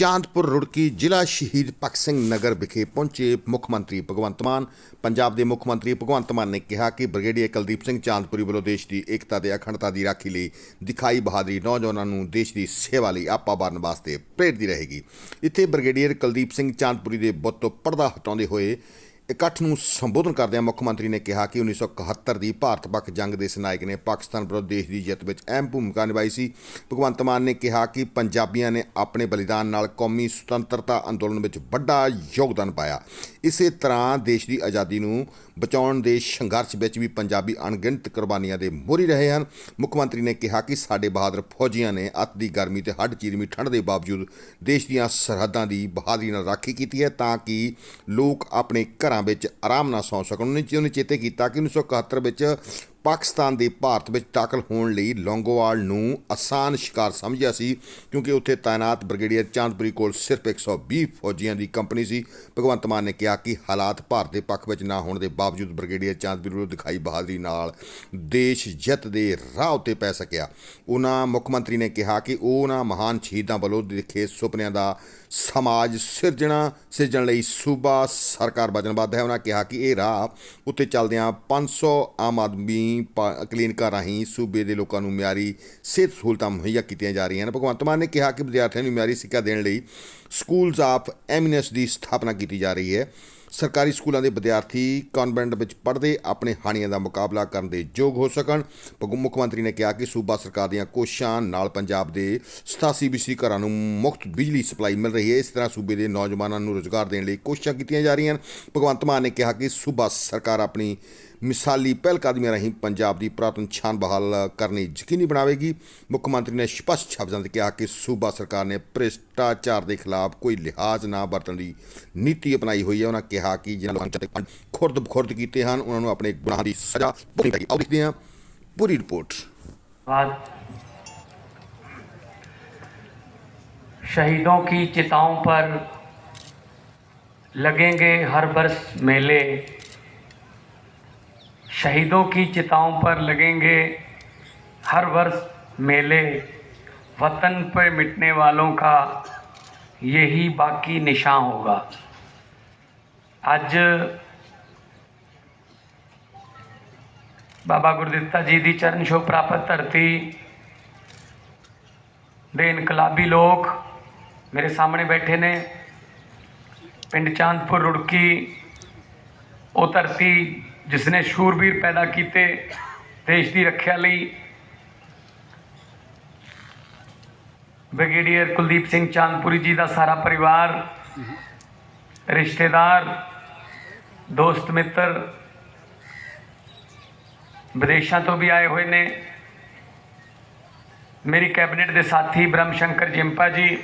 ਚਾਂਦਪੁਰ ਰੁੜਕੀ ਜ਼ਿਲ੍ਹਾ ਸ਼ਹੀਦ ਭਗਤ ਸਿੰਘ ਨਗਰ ਵਿਖੇ ਪਹੁੰਚੇ ਮੁੱਖ ਮੰਤਰੀ ਭਗਵੰਤ ਮਾਨ। ਪੰਜਾਬ ਦੇ ਮੁੱਖ ਮੰਤਰੀ ਭਗਵੰਤ ਮਾਨ ਨੇ ਕਿਹਾ ਕਿ ਬ੍ਰਿਗੇਡੀਅਰ ਕੁਲਦੀਪ ਸਿੰਘ ਚਾਂਦਪੁਰੀ ਵੱਲੋਂ ਦੇਸ਼ ਦੀ ਏਕਤਾ ਤੇ ਅਖੰਡਤਾ ਦੀ ਰਾਖੀ ਲਈ ਦਿਖਾਈ ਬਹਾਦਰੀ ਨੌਜਵਾਨਾਂ ਨੂੰ ਦੇਸ਼ ਦੀ ਸੇਵਾ ਲਈ ਆਪਾ ਬਰਨ ਵਾਸਤੇ ਪ੍ਰੇਰਦੀ ਰਹੇਗੀ। ਇੱਥੇ ਬ੍ਰਿਗੇਡੀਅਰ ਕੁਲਦੀਪ ਸਿੰਘ ਚਾਂਦਪੁਰੀ ਦੇ ਬੁੱਤ ਤੋਂ ਪਰਦਾ ਹਟਾਉਂਦੇ ਹੋਏ ਇਕੱਠ ਨੂੰ ਸੰਬੋਧਨ ਕਰਦਿਆਂ ਮੁੱਖ ਮੰਤਰੀ ਨੇ ਕਿਹਾ ਕਿ 1971 ਦੀ ਭਾਰਤ ਪਾਕ ਜੰਗ ਦੇ ਸਨਾਇਕ ਨੇ ਪਾਕਿਸਤਾਨ ਵਿਰੁੱਧ ਦੇਸ਼ ਦੀ ਜਿੱਤ ਵਿੱਚ ਅਹਿਮ ਭੂਮਿਕਾ ਨਿਭਾਈ ਸੀ। ਭਗਵੰਤ ਮਾਨ ਨੇ ਕਿਹਾ ਕਿ ਪੰਜਾਬੀਆਂ ਨੇ ਆਪਣੇ ਬਲੀਦਾਨ ਨਾਲ ਕੌਮੀ ਸੁਤੰਤਰਤਾ ਅੰਦੋਲਨ ਵਿੱਚ ਵੱਡਾ ਯੋਗਦਾਨ ਪਾਇਆ। ਇਸੇ ਤਰ੍ਹਾਂ ਦੇਸ਼ ਦੀ ਆਜ਼ਾਦੀ ਨੂੰ ਬਚਾਉਣ ਦੇ ਸੰਘਰਸ਼ ਵਿੱਚ ਵੀ ਪੰਜਾਬੀ ਅਣਗਿਣਤ ਕੁਰਬਾਨੀਆਂ ਦੇ ਮੋਹਰੀ ਰਹੇ ਹਨ। ਮੁੱਖ ਮੰਤਰੀ ਨੇ ਕਿਹਾ ਕਿ ਸਾਡੇ ਬਹਾਦਰ ਫੌਜੀਆਂ ਨੇ ਅੱਤ ਦੀ ਗਰਮੀ ਤੇ ਹੱਡ ਚੀਰਮੀ ਠੰਡ ਦੇ ਬਾਵਜੂਦ ਦੇਸ਼ ਦੀਆਂ ਸਰਹੱਦਾਂ ਦੀ ਬਹਾਦਰੀ ਨਾਲ ਰਾਖੀ ਕੀਤੀ ਹੈ ਤਾਂ ਕਿ ਲੋਕ ਆਪਣੇ ਘਰਾਂ ਵਿੱਚ ਆਰਾਮ ਨਾਲ ਸੌਂ ਸਕਣ। ਉਹਨੇ ਉਹਨੇ ਚੇਤੇ ਕੀਤਾ ਕਿ 1971 ਵਿੱਚ ਪਾਕਿਸਤਾਨ ਦੇ ਭਾਰਤ ਵਿੱਚ ਦਾਖਲ ਹੋਣ ਲਈ ਲੌਂਗੋਵਾਲ ਨੂੰ ਆਸਾਨ ਸ਼ਿਕਾਰ ਸਮਝਿਆ ਸੀ, ਕਿਉਂਕਿ ਉੱਥੇ ਤਾਇਨਾਤ ਬ੍ਰਿਗੇਡੀਅਰ ਚਾਂਦਪੁਰੀ ਕੋਲ ਸਿਰਫ 120 ਫੌਜੀਆਂ ਦੀ ਕੰਪਨੀ ਸੀ। ਭਗਵੰਤ ਮਾਨ ਨੇ ਕਿਹਾ ਕਿ ਹਾਲਾਤ ਭਾਰਤ ਦੇ ਪੱਖ ਵਿੱਚ ਨਾ ਹੋਣ ਦੇ ਬਾਵਜੂਦ ਬ੍ਰਿਗੇਡੀਅਰ ਚਾਂਦਪੁਰੀ ਨੂੰ ਦਿਖਾਈ ਬਹਾਦਰੀ ਨਾਲ ਦੇਸ਼ ਜਿੱਤ ਦੇ ਰਾਹ ਉੱਤੇ ਪੈ ਸਕਿਆ। ਉਹਨਾਂ ਮੁੱਖ ਮੰਤਰੀ ਨੇ ਕਿਹਾ ਕਿ ਉਹ ਉਹਨਾਂ ਮਹਾਨ ਸ਼ਹੀਦਾਂ ਵੱਲੋਂ ਦੇਖੇ ਸੁਪਨਿਆਂ ਦਾ ਸਮਾਜ ਸਿਰਜਣਾ, ਸਿਰਜਣ ਲਈ ਸੂਬਾ ਸਰਕਾਰ ਵਚਨਬੱਧ ਹੈ। ਉਹਨਾਂ ਕਿਹਾ ਕਿ ਇਹ ਰਾਹ ਉੱਤੇ ਚੱਲਦਿਆਂ 500 ਆਮ ਆਦਮੀ ਪਾ- ਕਲੀਨਿਕਾਂ ਰਾਹੀਂ ਸੂਬੇ ਦੇ ਲੋਕਾਂ ਨੂੰ ਮਿਆਰੀ ਸਿਹਤ ਸਹੂਲਤਾਂ ਮੁਹੱਈਆ ਕੀਤੀਆਂ ਜਾ ਰਹੀਆਂ ਹਨ ਭਗਵੰਤ ਮਾਨ ਨੇ ਕਿਹਾ ਕਿ ਵਿਦਿਆਰਥੀਆਂ ਨੂੰ ਮਿਆਰੀ ਸਿੱਖਿਆ ਦੇਣ ਲਈ ਸਕੂਲਸ ਆਫ ਐਮਿਨੈਂਸ ਦੀ ਸਥਾਪਨਾ ਕੀਤੀ ਜਾ ਰਹੀ ਹੈ। ਸਰਕਾਰੀ ਸਕੂਲਾਂ ਦੇ ਵਿਦਿਆਰਥੀ ਕਨਵੈਂਟ ਵਿੱਚ ਪੜ੍ਹਦੇ ਆਪਣੇ ਹਾਣੀਆਂ ਦਾ ਮੁਕਾਬਲਾ ਕਰਨ ਦੇ ਯੋਗ ਹੋ ਸਕਣ। ਭਗਵ ਮੁੱਖ ਮੰਤਰੀ ਨੇ ਕਿਹਾ ਕਿ ਸੂਬਾ ਸਰਕਾਰ ਦੀਆਂ ਕੋਸ਼ਿਸ਼ਾਂ ਨਾਲ ਪੰਜਾਬ ਦੇ 87 ਬੀਸੀ ਘਰਾਂ ਨੂੰ ਮੁਫਤ ਬਿਜਲੀ ਸਪਲਾਈ ਮਿਲ ਰਹੀ ਹੈ। ਇਸ ਤਰ੍ਹਾਂ ਸੂਬੇ ਦੇ ਨੌਜਵਾਨਾਂ ਨੂੰ ਰੋਜ਼ਗਾਰ ਦੇਣ ਲਈ ਕੋਸ਼ਿਸ਼ਾਂ ਕੀਤੀਆਂ ਜਾ ਰਹੀਆਂ ਹਨ ਭਗਵੰਤ ਮਾਨ ਨੇ ਕਿਹਾ ਕਿ ਸੂਬਾ ਸਰਕਾਰ ਆਪਣੀ ਮਿਸਾਲੀ ਪਹਿਲਕਦਮੀਆਂ ਰਾਹੀਂ ਪੰਜਾਬ ਦੀ ਪੁਰਾਤਨ ਸ਼ਾਨ ਬਹਾਲ ਕਰਨੀ ਯਕੀਨੀ ਬਣਾਵੇਗੀ ਮੁੱਖ ਮੰਤਰੀ ਨੇ ਸਪਸ਼ਟ ਸ਼ਬਦਾਂ ਵਿੱਚ ਕਿਹਾ ਕਿ ਸੂਬਾ ਸਰਕਾਰ ਨੇ ਭ੍ਰਿਸ਼ਟਾਚਾਰ ਦੇ ਖਿਲਾਫ ਕੋਈ ਲਿਹਾਜ਼ ਨਾ ਵਰਤਣ ਦੀ ਨੀਤੀ ਅਪਣਾਈ ਹੋਈ ਹੈ ਉਹਨਾਂ ਕਿਹਾ ਕਿ ਜਿਨ੍ਹਾਂ ਲੋਕਾਂ ਨੇ ਖੁਰਦ ਖੁਰਦ ਕੀਤੇ ਹਨ ਉਹਨਾਂ ਨੂੰ ਆਪਣੇ ਗੁਨਾਹਾਂ ਦੀ ਸਜ਼ਾ ਭੁਗਤਣੀ ਪਏਗੀ ਆਓ ਦੇਖਦੇ ਹਾਂ ਪੂਰੀ ਰਿਪੋਰਟ बाद शहीदों की चिताओं पर लगेंगे हर वर्ष मेले शहीदों की चिताओं पर लगेंगे हर वर्ष मेले वतन पर मिटने वालों का यही बाकी निशान होगा ਅੱਜ ਬਾਬਾ ਗੁਰਦਿੱਤਾ ਜੀ ਦੀ ਚਰਨ ਛੋਹ ਪ੍ਰਾਪਤ ਧਰਤੀ ਦੇ ਇਨਕਲਾਬੀ ਲੋਕ ਮੇਰੇ ਸਾਹਮਣੇ ਬੈਠੇ ਨੇ ਪਿੰਡ ਚਾਂਦਪੁਰ ਰੁੜਕੀ ਉਹ ਧਰਤੀ ਜਿਸ ਨੇ ਸ਼ੂਰਬੀਰ ਪੈਦਾ ਕੀਤੇ, ਦੇਸ਼ ਦੀ ਰੱਖਿਆ ਲਈ ਬ੍ਰਿਗੇਡੀਅਰ ਕੁਲਦੀਪ ਸਿੰਘ ਚਾਂਦਪੁਰੀ ਜੀ ਦਾ ਸਾਰਾ ਪਰਿਵਾਰ, ਰਿਸ਼ਤੇਦਾਰ, ਦੋਸਤ ਮਿੱਤਰ ਵਿਦੇਸ਼ਾਂ ਤੋਂ ਵੀ ਆਏ ਹੋਏ ਨੇ। ਮੇਰੀ ਕੈਬਨਿਟ ਦੇ ਸਾਥੀ ਬ੍ਰਹਮ ਸ਼ੰਕਰ ਜਿੰਪਾ ਜੀ,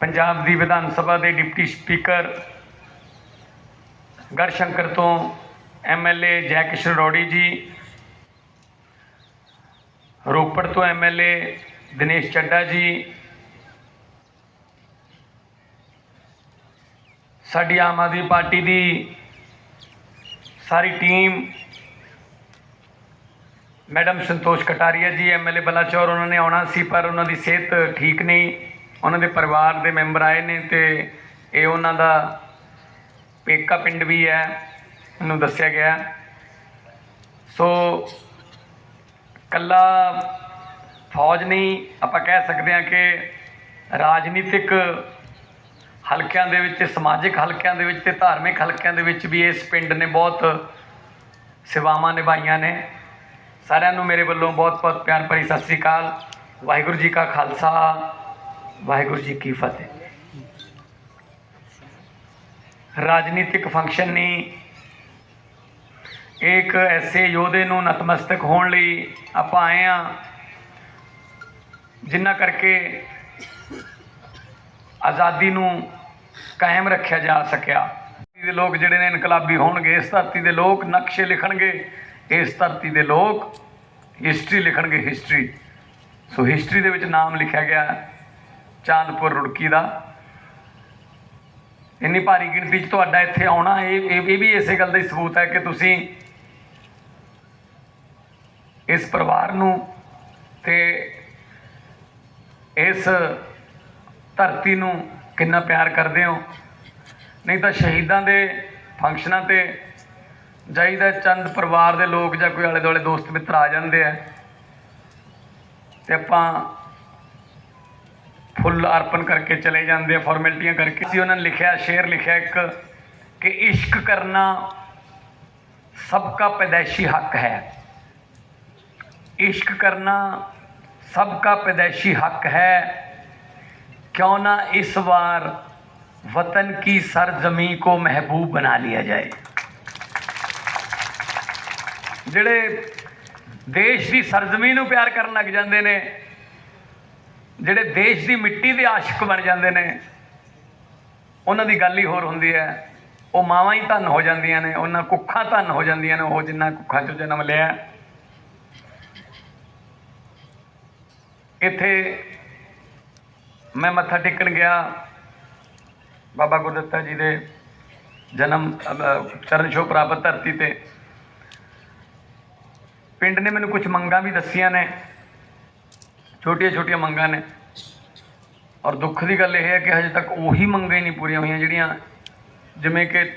ਪੰਜਾਬ ਦੀ ਵਿਧਾਨ ਸਭਾ ਦੇ ਡਿਪਟੀ ਸਪੀਕਰ ਗੜਸ਼ੰਕਰ ਤੋਂ ਐਮਐਲਏ ਜੈ ਕਿਸ਼ਨ ਰੋੜੀ ਜੀ, ਰੋਪੜ ਤੋਂ ਐਮਐਲਏ ਦਿਨੇਸ਼ ਚੱਡਾ ਜੀ, ਸਾਡੀ ਆਮ ਆਦਮੀ ਪਾਰਟੀ ਦੀ ਸਾਰੀ team, madam Santosh Kataria ji MLA Balachaur ਉਹਨਾਂ ਨੇ ਆਉਣਾ ਸੀ, ਪਰ ਉਹਨਾਂ ਦੀ ਸਿਹਤ ਠੀਕ ਨਹੀਂ, ਉਹਨਾਂ ਦੇ ਪਰਿਵਾਰ ਦੇ ਮੈਂਬਰ ਆਏ ਨੇ ਤੇ ਇਹ ਉਹਨਾਂ ਦਾ ਪੇਕਾ ਪਿੰਡ ਵੀ ਹੈ, ਮੈਨੂੰ ਦੱਸਿਆ ਗਿਆ ਸੋ ਕੱਲਾ ਫੌਜ ਨਹੀਂ, ਆਪਾਂ ਕਹਿ ਸਕਦੇ ਹਾਂ ਕਿ ਰਾਜਨੀਤਿਕ ਹਲਕਿਆਂ ਦੇ ਵਿੱਚ, ਸਮਾਜਿਕ ਹਲਕਿਆਂ ਦੇ ਵਿੱਚ ਤੇ ਧਾਰਮਿਕ ਹਲਕਿਆਂ ਦੇ ਵਿੱਚ ਵੀ ਇਸ ਪਿੰਡ ਨੇ ਬਹੁਤ ਸੇਵਾਵਾਂ ਨਿਭਾਈਆਂ ਨੇ। ਸਾਰਿਆਂ ਨੂੰ ਮੇਰੇ ਵੱਲੋਂ ਬਹੁਤ-ਬਹੁਤ ਪਿਆਰ ਭਰੀ ਸਤਿ ਸ੍ਰੀ ਅਕਾਲ। ਵਾਹਿਗੁਰੂ ਜੀ ਕਾ ਖਾਲਸਾ, ਵਾਹਿਗੁਰੂ ਜੀ ਕੀ ਫਤਿਹ। ਰਾਜਨੀਤਿਕ ਫੰਕਸ਼ਨ ਨਹੀਂ ਇੱਕ ਐਸੇ ਯੋਧੇ ਨੂੰ ਨਤਮਸਤਕ ਹੋਣ ਲਈ ਆਪਾਂ ਆਏ ਆ, ਜਿੰਨਾ ਕਰਕੇ ਆਜ਼ਾਦੀ ਨੂੰ ਕਾਇਮ ਰੱਖਿਆ ਜਾ ਸਕਿਆ। ਦੇ ਲੋਕ ਜਿਹੜੇ ਨੇ ਇਨਕਲਾਬੀ ਹੋਣਗੇ, ਇਸ ਧਰਤੀ ਦੇ ਲੋਕ ਨਕਸ਼ੇ ਲਿਖਣਗੇ, ਇਸ ਧਰਤੀ ਦੇ ਲੋਕ ਹਿਸਟਰੀ ਲਿਖਣਗੇ ਹਿਸਟਰੀ ਸੋ ਹਿਸਟਰੀ ਦੇ ਵਿੱਚ ਨਾਮ ਲਿਖਿਆ ਗਿਆ ਚਾਂਦਪੁਰ ਰੁੜਕੀ ਦਾ। ਇੰਨੀ ਭਾਰੀ ਗਿਣਤੀ 'ਚ ਤੁਹਾਡਾ ਇੱਥੇ ਆਉਣਾ, ਇਹ ਇਹ ਇਹ ਵੀ ਇਸੇ ਗੱਲ ਦਾ ਹੀ ਸਬੂਤ ਹੈ ਕਿ ਤੁਸੀਂ ਇਸ ਪਰਿਵਾਰ ਨੂੰ ਤੇ ਇਸ ਧਰਤੀ ਨੂੰ ਕਿੰਨਾ ਪਿਆਰ ਕਰਦੇ ਹੋ। ਨਹੀਂ ਤਾਂ ਸ਼ਹੀਦਾਂ ਦੇ ਫੰਕਸ਼ਨਾਂ ਤੇ ਜਾਈਦਾ ਚੰਦ ਪਰਿਵਾਰ ਦੇ ਲੋਕ ਜਾਂ ਕੋਈ ਆਲੇ ਦੁਆਲੇ ਦੋਸਤ ਮਿੱਤਰ ਆ ਜਾਂਦੇ ਆ। ਤੇ ਆਪਾਂ ਫੁੱਲ ਅਰਪਣ ਕਰਕੇ ਚਲੇ ਜਾਂਦੇ ਆ ਫਾਰਮੈਲਿਟੀਆਂ ਕਰਕੇ ਅਸੀਂ ਉਹਨਾਂ ਨੇ ਲਿਖਿਆ ਸ਼ੇਰ ਲਿਖਿਆ ਇੱਕ ਕਿ ਇਸ਼ਕ ਕਰਨਾ ਸਭ ਦਾ ਪੈਦਾਇਸ਼ੀ ਹੱਕ ਹੈ इश्क करना सबका पैदाइशी हक है क्यों ना इस बार वतन की सरजमी को महबूब बना लिया जाए ਜਿਹੜੇ ਦੇਸ਼ ਦੀ ਸਰਜ਼ਮੀਨ ਨੂੰ ਪਿਆਰ ਕਰਨ ਲੱਗ ਜਾਂਦੇ ਨੇ ਜਿਹੜੇ ਦੇਸ਼ ਦੀ ਮਿੱਟੀ ਦੇ ਆਸ਼ਿਕ ਬਣ ਜਾਂਦੇ ਨੇ, ਉਹਨਾਂ ਦੀ ਗੱਲ ਹੀ ਹੋਰ ਹੁੰਦੀ ਹੈ। ਉਹ ਮਾਵਾਂ ਹੀ ਧਨ ਹੋ ਜਾਂਦੀਆਂ ਨੇ, ਉਹਨਾਂ ਕੁੱਖਾਂ ਧਨ ਹੋ ਜਾਂਦੀਆਂ ਨੇ, ਉਹ ਜਿੰਨਾ ਕੁੱਖਾਂ ਚੋਂ ਜਨਮ ਲਿਆ। ਇੱਥੇ ਮੈਂ ਮੱਥਾ ਟੇਕਣ ਗਿਆ, ਬਾਬਾ ਗੁਰਦੱਤਾ ਜੀ ਦੇ ਜਨਮ ਚਰਨ ਛੋਹ ਪ੍ਰਾਪਤ ਧਰਤੀ ਤੇ। ਪਿੰਡ ਨੇ ਮੈਨੂੰ ਕੁਝ ਮੰਗਾਂ ਵੀ ਦੱਸੀਆਂ ਨੇ। ਛੋਟੀਆਂ ਛੋਟੀਆਂ ਮੰਗਾਂ ਨੇ। ਔਰ ਦੁੱਖ ਦੀ ਗੱਲ ਇਹ ਹੈ ਕਿ ਹਜੇ ਤੱਕ ਉਹੀ ਮੰਗਾਂ ਹੀ ਨਹੀਂ ਪੂਰੀਆਂ ਹੋਈਆਂ ਜਿਹੜੀਆਂ ਜਿਵੇਂ ਕਿ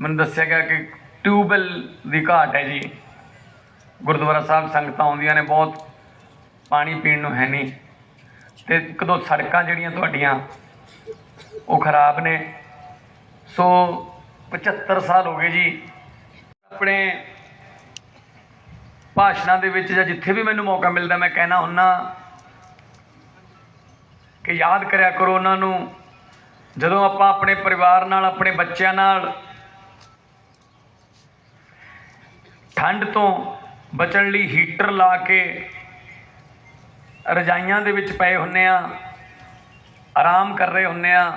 ਮੈਨੂੰ ਦੱਸਿਆ ਗਿਆ ਕਿ ਟਿਊਬਵੈੱਲ ਦੀ ਘਾਟ ਹੈ ਜੀ। ਗੁਰਦੁਆਰਾ ਸਾਹਿਬ ਸੰਗਤਾਂ ਆਉਂਦੀਆਂ ਨੇ, ਬਹੁਤ ਪਾਣੀ ਪੀਣ ਨੂੰ ਹੈ ਨਹੀਂ। ਤੇ ਇੱਕ ਦੋ ਸੜਕਾਂ ਜਿਹੜੀਆਂ ਤੁਹਾਡੀਆਂ, ਉਹ ਖਰਾਬ ਨੇ। ਸੋ 75 ਸਾਲ ਹੋ ਗਏ ਜੀ। ਆਪਣੇ ਭਾਸ਼ਣਾਂ ਦੇ ਵਿੱਚ ਜਾਂ ਜਿੱਥੇ ਵੀ ਮੈਨੂੰ ਮੌਕਾ ਮਿਲਦਾ, ਮੈਂ ਕਹਿਣਾ ਹੁੰਨਾ ਕਿ ਯਾਦ ਕਰਿਆ ਕਰੋ ਉਹਨਾਂ ਨੂੰ, ਜਦੋਂ ਆਪਾਂ ਆਪਣੇ ਪਰਿਵਾਰ ਨਾਲ, ਆਪਣੇ ਬੱਚਿਆਂ ਨਾਲ ਠੰਡ ਤੋਂ ਬਚਣ ਲਈ ਹੀਟਰ ਲਾ ਕੇ ਰਜਾਈਆਂ ਦੇ ਵਿੱਚ ਪਏ ਹੁੰਨੇ ਆ, ਆਰਾਮ ਕਰ ਰਹੇ ਹੁੰਨੇ ਆ,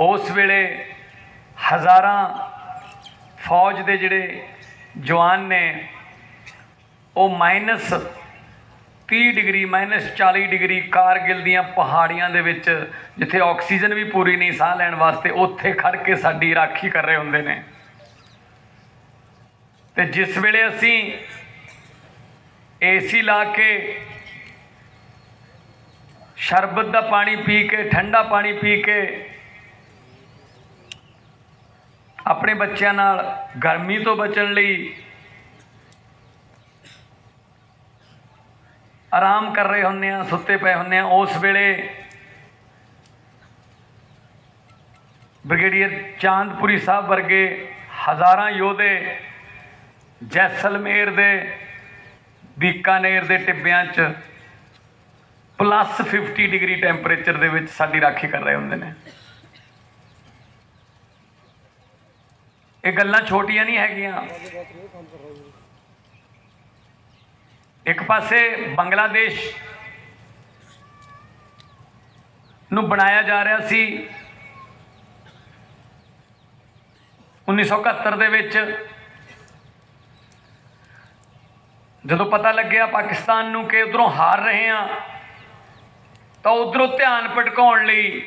ਉਸ ਵੇਲੇ ਹਜ਼ਾਰਾਂ ਫੌਜ ਦੇ ਜਿਹੜੇ ਜਵਾਨ ਨੇ ਉਹ minus 30 degree minus 40 degree Kargil ਦੀਆਂ ਪਹਾੜੀਆਂ ਦੇ ਵਿੱਚ, ਜਿੱਥੇ ਆਕਸੀਜਨ ਵੀ ਪੂਰੀ ਨਹੀਂ, ਸਾਹ ਲੈਣ ਵਾਸਤੇ ਉੱਥੇ ਖੜ ਕੇ ਸਾਡੀ ਰਾਖੀ ਕਰ ਰਹੇ ਹੁੰਦੇ ਨੇ। ਤੇ ਜਿਸ ਵੇਲੇ ਅਸੀਂ ਏਸੀ ਲਾ ਕੇ ਸ਼ਰਬਤ ਦਾ ਪਾਣੀ ਪੀ ਕੇ, ਠੰਡਾ ਪਾਣੀ ਪੀ ਕੇ ਆਪਣੇ ਬੱਚਿਆਂ ਨਾਲ ਗਰਮੀ ਤੋਂ ਬਚਣ ਲਈ ਆਰਾਮ ਕਰ ਰਹੇ ਹੁੰਨੇ ਆ ਸੁੱਤੇ ਪਏ ਹੁੰਨੇ ਆ ਉਸ ਵੇਲੇ ਬ੍ਰਿਗੇਡੀਅਰ ਚਾਂਦਪੁਰੀ ਸਾਹਿਬ ਵਰਗੇ ਹਜ਼ਾਰਾਂ ਯੋਧੇ ਜੈਸਲਮੇਰ ਦੇ ਬੀਕਾਨੇਰ ਦੇ ਟਿੱਬਿਆਂ 'ਚ ਪਲੱਸ 50 ਡਿਗਰੀ ਟੈਂਪਰੇਚਰ ਦੇ ਵਿੱਚ ਸਾਡੀ ਰਾਖੀ ਕਰ ਰਹੇ ਹੁੰਦੇ ਨੇ। ਇਹ ਗੱਲਾਂ ਛੋਟੀਆਂ ਨਹੀਂ ਹੈਗੀਆਂ। ਇੱਕ ਪਾਸੇ ਬੰਗਲਾਦੇਸ਼ ਨੂੰ ਬਣਾਇਆ ਜਾ ਰਿਹਾ ਸੀ। 1971 ਦੇ ਵਿੱਚ ਜਦੋਂ ਪਤਾ ਲੱਗਿਆ ਪਾਕਿਸਤਾਨ ਨੂੰ ਕਿ ਉਧਰੋਂ ਹਾਰ ਰਹੇ ਆ ਤਾਂ ਉਧਰੋਂ ਧਿਆਨ ਭਟਕਾਉਣ ਲਈ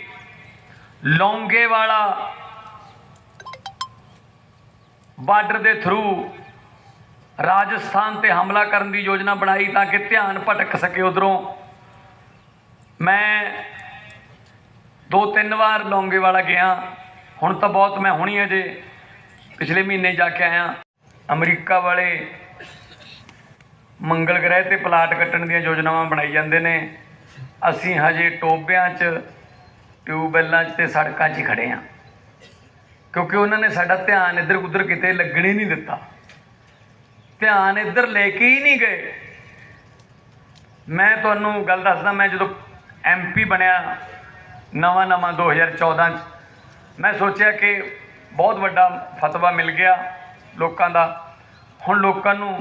ਲੌਂਗੇ ਵਾਲਾ ਬਾਰਡਰ ਦੇ ਥਰੂ ਰਾਜਸਥਾਨ ਤੇ ਹਮਲਾ ਕਰਨ ਦੀ ਯੋਜਨਾ ਬਣਾਈ ਤਾਂ ਕਿ ਧਿਆਨ ਭਟਕ ਸਕੇ ਉਧਰੋਂ। ਮੈਂ ਦੋ ਤਿੰਨ ਵਾਰ ਲੌਂਗੇ ਵਾਲਾ ਗਿਆ। ਹੁਣ ਤਾਂ ਬਹੁਤ ਮੈਂ ਹੁਣੀ ਅਜੇ ਪਿਛਲੇ ਮਹੀਨੇ ਜਾ ਕੇ ਆਇਆ। ਅਮਰੀਕਾ ਵਾਲੇ ਮੰਗਲ ਗ੍ਰਹਿ ਤੇ ਪਲਾਟ ਕੱਟਣ ਦੀਆਂ ਯੋਜਨਾਵਾਂ ਬਣਾਈ ਜਾਂਦੇ ਨੇ। ਅਸੀਂ ਹਜੇ ਟੋਬਿਆਂ 'ਚ, ਟਿਊਬਵੈੱਲਾਂ 'ਚ ਤੇ ਸੜਕਾਂ 'ਚ ਹੀ ਖੜੇ ਆ ਕਿਉਂਕਿ ਉਹਨਾਂ ਨੇ ਸਾਡਾ ਧਿਆਨ ਇੱਧਰ ਉੱਧਰ ਕਿਤੇ ਲੱਗਣ ਹੀ ਨਹੀਂ ਦਿੱਤਾ। ਧਿਆਨ ਇੱਧਰ ਲੈ ਕੇ ਹੀ ਨਹੀਂ ਗਏ। ਮੈਂ ਤੁਹਾਨੂੰ ਗੱਲ ਦੱਸਦਾ ਮੈਂ ਜਦੋਂ ਐਮਪੀ ਬਣਿਆ ਨਵਾਂ ਨਵਾਂ 2014 ਚ ਮੈਂ ਸੋਚਿਆ ਕਿ ਬਹੁਤ ਵੱਡਾ ਫਤਵਾ ਮਿਲ ਗਿਆ ਲੋਕਾਂ ਦਾ। ਹੁਣ ਲੋਕਾਂ ਨੂੰ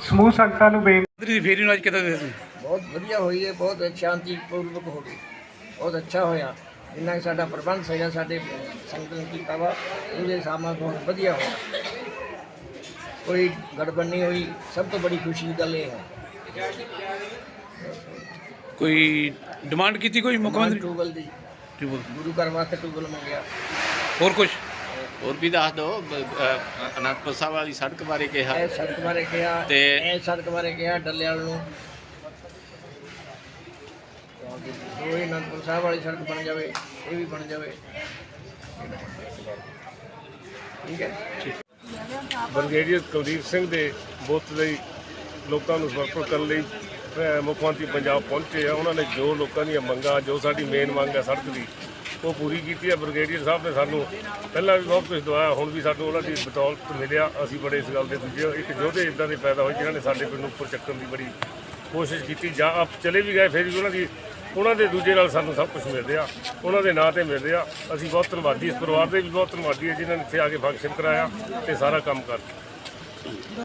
ਸਮੂਹ ਸੰਗਤਾਂ ਨੂੰ ਬੇਨਤੀ ਦੀ ਫੇਰੀ ਨੂੰ ਅੱਜ ਕਿਦਾਂ ਦੇ ਬਹੁਤ ਵਧੀਆ ਹੋਈ ਹੈ ਬਹੁਤ ਸ਼ਾਂਤੀਪੂਰਵਕ ਹੋ ਗਈ। ਬਹੁਤ ਅੱਛਾ ਹੋਇਆ। ਜਿੰਨਾ ਕਿ ਸਾਡਾ ਪ੍ਰਬੰਧ ਸੀਗਾ ਸਾਡੇ ਸੰਗਤ ਨੇ ਕੀਤਾ ਵਾ ਉਹਦੇ ਸਾਹਮਣੇ ਬਹੁਤ ਵਧੀਆ ਹੋਇਆ। ਕੋਈ ਗੜਬੜ ਨਹੀਂ ਹੋਈ ਸਭ ਤੋਂ ਬੜੀ ਖੁਸ਼ੀ ਦੀ ਗੱਲ ਇਹ ਹੈ। ਕੋਈ ਡਿਮਾਂਡ ਕੀਤੀ ਕੋਈ ਮੁੱਖ ਮੰਤਰੀ? ਟੂਬਲ ਦੀ। ਗੁਰੂ ਘਰ ਵਾਸਤੇ ਟੂਬਲ ਮੰਗਿਆ। ਹੋਰ ਕੁਝ ਹੋਰ ਵੀ ਦੱਸ ਦਿਓ ਅ, ਅਨੰਦਪੁਰ ਸਾਹਿਬ ਵਾਲੀ ਸੜਕ ਬਾਰੇ ਕਿਹਾ। ਇਹ ਸੜਕ ਬਾਰੇ ਕਿਹਾ ਤੇ- ਇਹ ਸੜਕ ਬਾਰੇ ਕਿਹਾ ਡੱਲੇ ਵਾਲ ਨੂੰ। ਉਹ ਇਹ ਅਨੰਦਪੁਰ ਸਾਹਿਬ ਵਾਲੀ ਸੜਕ ਬਣ ਜਾਵੇ, ਇਹ ਵੀ ਬਣ ਜਾਵੇ। ਠੀਕ ਹੈ? ਬ੍ਰਿਗੇਡੀਅਰ ਕੁਲਦੀਪ ਸਿੰਘ ਦੇ ਬੁੱਤ ਲਈ ਲੋਕਾਂ ਨੂੰ ਸਮਰਪਿਤ ਕਰਨ ਲਈ ਮੁੱਖ ਮੰਤਰੀ ਪੰਜਾਬ ਪਹੁੰਚੇ ਆ। ਉਹਨਾਂ ਨੇ ਜੋ ਲੋਕਾਂ ਦੀਆਂ ਮੰਗਾਂ, ਜੋ ਸਾਡੀ ਮੇਨ ਮੰਗ ਹੈ ਸੜਕ ਦੀ, ਉਹ ਪੂਰੀ ਕੀਤੀ ਹੈ ਬ੍ਰਿਗੇਡੀਅਰ ਸਾਹਿਬ ਨੇ ਸਾਨੂੰ ਪਹਿਲਾਂ ਵੀ ਬਹੁਤ ਕੁਝ ਦਵਾਇਆ, ਹੁਣ ਵੀ ਸਾਨੂੰ ਉਹਨਾਂ ਦੀ ਬਦੌਲਤ ਮਿਲਿਆ। ਅਸੀਂ ਬੜੇ ਇਸ ਗੱਲ ਦੇ ਦੂਜੇ ਇੱਕ ਯੋਧੇ ਇਦਾਂ ਦੇ ਪੈਦਾ ਹੋਏ, ਜਿਨ੍ਹਾਂ ਨੇ ਸਾਡੇ ਪਿੰਡ ਨੂੰ ਉੱਪਰ ਚੱਕਣ ਦੀ ਬੜੀ ਕੋਸ਼ਿਸ਼ ਕੀਤੀ। ਜਾਂ ਆਪ ਚਲੇ ਵੀ ਗਏ, ਫਿਰ ਵੀ ਉਹਨਾਂ ਦੀ ਉਹਨਾਂ ਦੇ ਦੂਜੇ ਨਾਲ ਸਾਨੂੰ ਸਭ ਕੁਝ ਮਿਲ ਰਿਹਾ ਉਹਨਾਂ ਦੇ ਨਾਂ ਤੇ ਮਿਲ ਰਿਹਾ ਅਸੀਂ ਬਹੁਤ ਧੰਨਵਾਦੀ ਇਸ ਪਰਿਵਾਰ ਦੇ ਵੀ ਬਹੁਤ ਧੰਨਵਾਦੀ ਹੈ ਜਿਨ੍ਹਾਂ ਨੇ ਇੱਥੇ ਆ ਕੇ ਫੰਕਸ਼ਨ ਕਰਾਇਆ ਤੇ ਸਾਰਾ ਕੰਮ ਕਰ